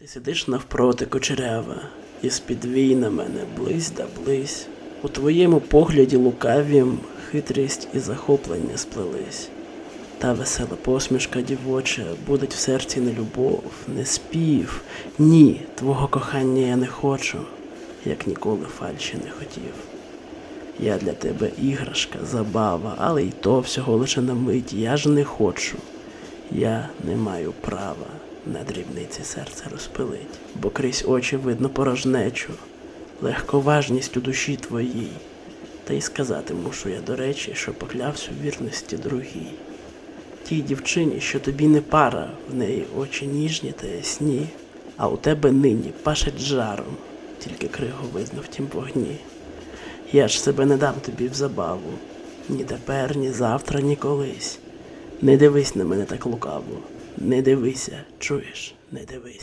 Ти сидиш навпроти кучерява, і з-під вій на мене близь да близь. У твоєму погляді лукавім хитрість і захоплення сплелись. Та весела посмішка дівоча будить в серці не любов, не спів. Ні, твого кохання я не хочу, як ніколи фальші не хотів. Я для тебе іграшка, забава, але й то всього лише на мить. Я ж не хочу. Я не маю права на дрібниці серце розпилить, бо крізь очі видно порожнечу, легковажність у душі твоїй. Та й сказати мушу я до речі, що поклявся у вірності другій. Тій дівчині, що тобі не пара, в неї очі ніжні та ясні, а у тебе нині пашать жаром, тільки кригу видно в тім вогні. Я ж себе не дам тобі в забаву, ні тепер, ні завтра, ні колись. Не дивись на мене так лукаво, не дивися, чуєш, не дивись.